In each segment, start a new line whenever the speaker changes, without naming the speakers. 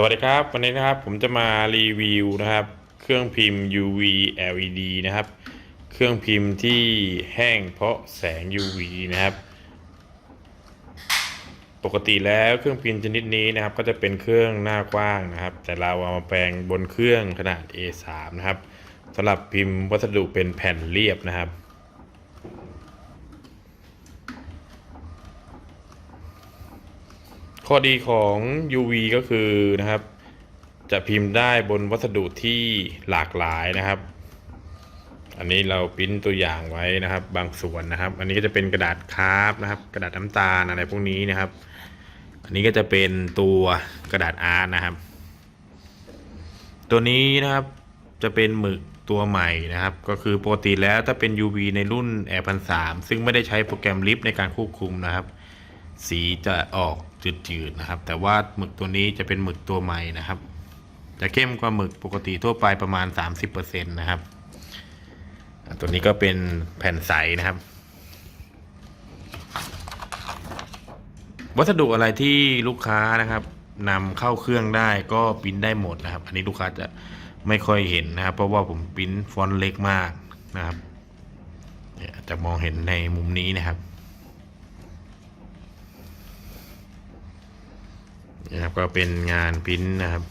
สวัสดีครับ วันนี้นะครับผมจะมารีวิวนะครับ เครื่องพิมพ์ UV LED นะครับ เครื่องพิมพ์ที่แห้งเพราะแสง UV นะครับ ปกติแล้วเครื่องพิมพ์ชนิดนี้นะครับ ก็จะเป็นเครื่องหน้ากว้างนะครับ แต่เราเอามาแปลงบนเครื่องขนาด A3 นะครับสำหรับพิมพ์วัสดุเป็นแผ่นเรียบนะครับ ข้อดีของ UV ก็คือนะครับ จะพิมพ์ได้บนวัสดุที่หลากหลายนะครับ อันนี้เราปริ้นตัวอย่างไว้นะครับ บางส่วนนะครับ อันนี้ก็จะเป็นกระดาษคราฟนะครับ กระดาษน้ำตาลอะไรพวกนี้นะครับ อันนี้ก็จะเป็นตัวกระดาษอาร์ตนะครับ ตัวนี้นะครับจะเป็นหมึกตัวใหม่นะครับ ก็คือปกติแล้วถ้าเป็น UV ในรุ่น Air 1 3ซึ่งไม่ได้ใช้โปรแกรมลิฟในการควบคุมนะครับ สีจะออก จืดๆนะครับ แต่ว่าหมึกตัวนี้จะเป็นหมึกตัวใหม่นะครับ จะเข้มกว่าหมึกปกติทั่วไปประมาณ 30%นะครับ ตัวนี้ก็เป็นแผ่นใสนะครับ วัสดุอะไรที่ลูกค้านะครับนำเข้าเครื่องได้ก็ปิ้นได้หมดนะครับ อันนี้ลูกค้าจะไม่ค่อยเห็นนะครับ เพราะว่าผมปิ้นฟอนต์เล็กมากนะครับจะมองเห็นในมุมนี้นะครับ นะครับก็เป็นงานพิมพ์นะครับ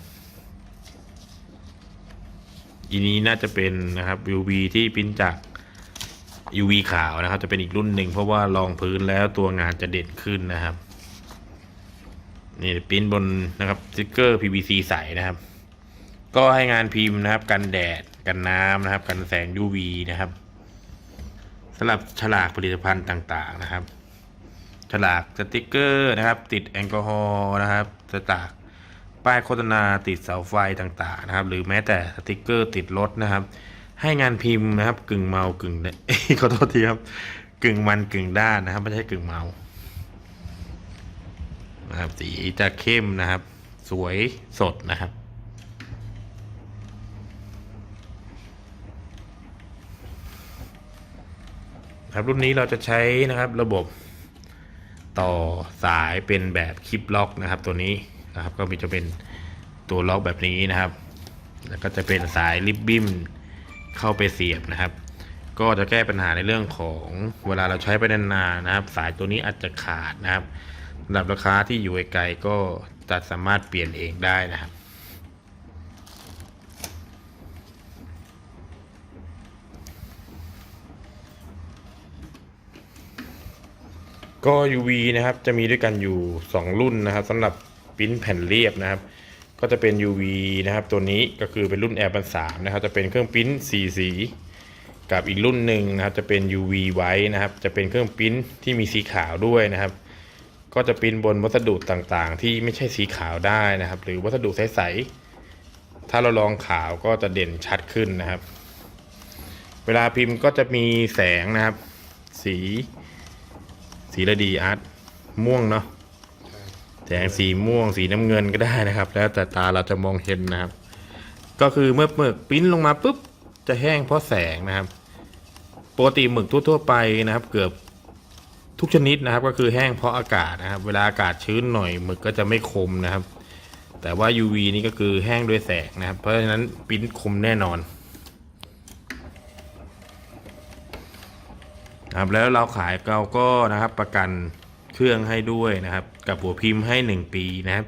อีนี้น่าจะเป็นนะครับ UV ที่พิมพ์จาก UV ขาวนะครับ จะเป็นอีกรุ่นหนึ่งเพราะว่ารองพื้นแล้วตัวงานจะเด่นขึ้นนะครับนี่พิมพ์บนนะครับสติกเกอร์ PVC ใสนะครับ ก็ให้งานพิมพ์นะครับ กันแดดกันน้ำนะครับ กันแสง UV นะครับสำหรับฉลากผลิตภัณฑ์ต่างๆนะครับ ฉลากสติกเกอร์นะครับ ติดแอลกอฮอล์นะครับสตากป้ายโฆษณาติดเสาไฟต่างๆนะครับ หรือแม้แต่สติกเกอร์ติดรถนะครับ ให้งานพิมพ์นะครับ กึ่งเมากึ่งขอโทษทีครับ กึ่งมันกึ่งด้านนะครับ ไม่ใช่กึ่งเมานะครับสีจะเข้มนะครับ สวยสดนะครับครับรุ่นนี้เราจะใช้นะครับระบบ ต่อสายเป็นแบบคลิปล็อกนะครับ ตัวนี้นะครับก็มีจะเป็นตัวล็อกแบบนี้นะครับ แล้วก็จะเป็นสายริบบิ้นเข้าไปเสียบนะครับ ก็จะแก้ปัญหาในเรื่องของเวลาเราใช้ไปนานๆนะครับ สายตัวนี้อาจจะขาดนะครับสำหรับราคาที่อยู่ไกลก็จะสามารถเปลี่ยนเองได้นะครับ ก็ UV นะครับจะมีด้วยกันอยู่ 2 รุ่นนะครับสำหรับปิ้นแผ่นเรียบนะครับ ก็จะเป็น UV นะครับ ตัวนี้ก็คือเป็นรุ่น Air 3 3นะครับ จะเป็นเครื่องปิ้นสีสี กับอีกรุ่นหนึ่งนะครับ จะเป็น UV ไว้นะครับ จะเป็นเครื่องปิ้นที่มีสีขาวด้วยนะครับ ก็จะปิ้นบนวัสดุต่างๆ ที่ไม่ใช่สีขาวได้นะครับ หรือวัสดุใสๆถ้าเราลองขาวก็จะเด่นชัดขึ้นนะครับ เวลาพิมพ์ก็จะมีแสงนะครับ สี สีระดีอาร์ตม่วงเนาะแสงสีม่วงสีน้ำเงินก็ได้นะครับ แล้วแต่ตาเราจะมองเห็นนะครับ ก็คือเมื่อหมึกปริ้นลงมาปุ๊บจะแห้งเพราะแสงนะครับปกติหมึกทั่ว ๆ ไปนะครับ เกือบทุกชนิดนะครับ ก็คือแห้งเพราะอากาศนะครับ เวลาอากาศชื้นหน่อยหมึกก็จะไม่คมนะครับ แต่ว่า UV นี่ก็คือแห้งด้วยแสงนะครับ เพราะฉะนั้นปริ้นคมแน่นอน ครับแล้วเราขายเราก็นะครับประกันเครื่องให้ด้วยนะครับ กับหัวพิมพ์ให้ 1 ปีนะครับ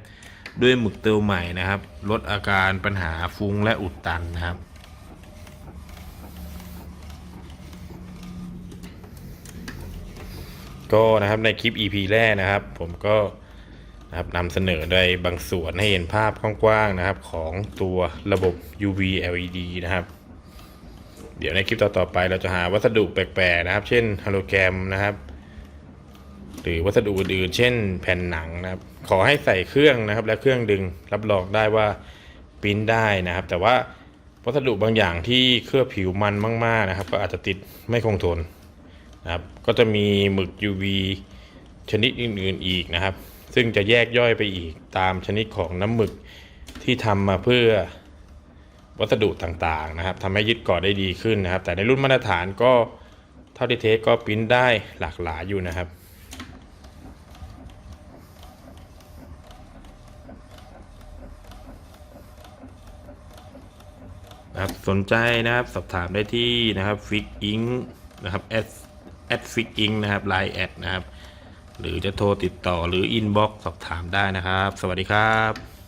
ด้วยหมึกเตลใหม่นะครับ ลดอาการปัญหาฟุ้งและอุดตันนะครับก็นะครับในคลิป EP แรกนะครับ ผมก็นะครับนำเสนอในบางส่วนให้เห็นภาพกว้างๆนะครับ ของตัวระบบ UV LED นะครับ เดี๋ยวในคลิปต่อๆไปเราจะหาวัสดุแปลกๆนะครับ เช่นฮาโลแกรมนะครับ หรือวัสดุอื่นๆเช่นแผ่นหนังนะครับ ขอให้ใส่เครื่องนะครับ และเครื่องดึงรับรองได้ว่าปิ้นได้นะครับ แต่ว่าวัสดุบางอย่างที่เคลือบผิวมันมาก ๆนะครับ ก็อาจจะติดไม่คงทนนะครับ ก็จะมีหมึก UV ชนิดอื่นๆอีกนะครับ ซึ่งจะแยกย่อยไปอีกตามชนิดของน้ำหมึกที่ทำมาเพื่อ วัสดุต่างๆนะครับทำให้ยึดเกาะได้ดีขึ้นนะครับ แต่ในรุ่นมาตรฐานก็เท่าที่เทสก็ปิ้นได้หลากหลายอยู่นะครับครับสนใจนะครับสอบถามได้ที่นะครับฟิกอิงนะครับแอดแอดฟิกอิงนะครับไลน์แอดนะครับ หรือจะโทรติดต่อหรืออินบ็อกสอบถามได้นะครับ สวัสดีครับ